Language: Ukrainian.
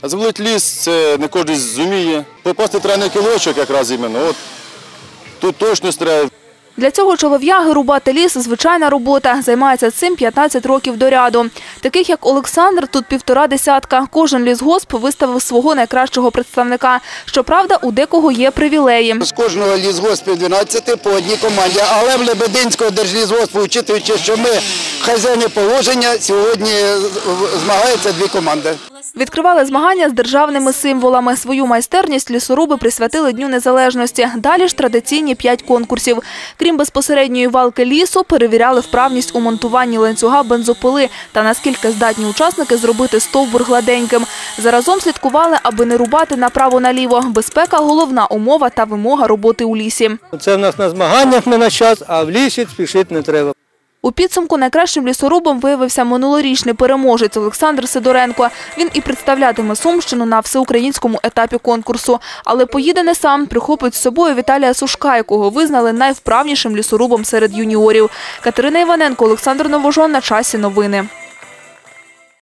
А Завалити ліс це не кожен зуміє. Попасти треба на кілочок якраз іменно. От тут точно треба. Для цього чолов'яги рубати ліс – звичайна робота. Займається цим 15 років до ряду. Таких, як Олександр, тут півтора десятка. Кожен лісгосп виставив свого найкращого представника. Щоправда, у декого є привілеї. З кожного лісгоспів 12 по одній команді. Але в Лебединського держлісгоспу, учитуючи, що ми хазяїни положення, сьогодні змагаються дві команди. Відкривали змагання з державними символами. Свою майстерність лісоруби присвятили Дню Незалежності. Далі ж традиційні п'ять конкурсів. Крім безпосередньої валки лісу, перевіряли вправність у монтуванні ланцюга бензопили та наскільки здатні учасники зробити стовбур гладеньким. Заразом слідкували, аби не рубати направо-наліво. Безпека – головна умова та вимога роботи у лісі. Це в нас на змаганнях не на час, а в лісі спішити не треба. У підсумку найкращим лісорубом виявився минулорічний переможець Олександр Сидоренко. Він і представлятиме Сумщину на всеукраїнському етапі конкурсу. Але поїде не сам, прихопить з собою Віталія Сушка, якого визнали найвправнішим лісорубом серед юніорів. Катерина Іваненко, Олександр Новожон. На часі новини.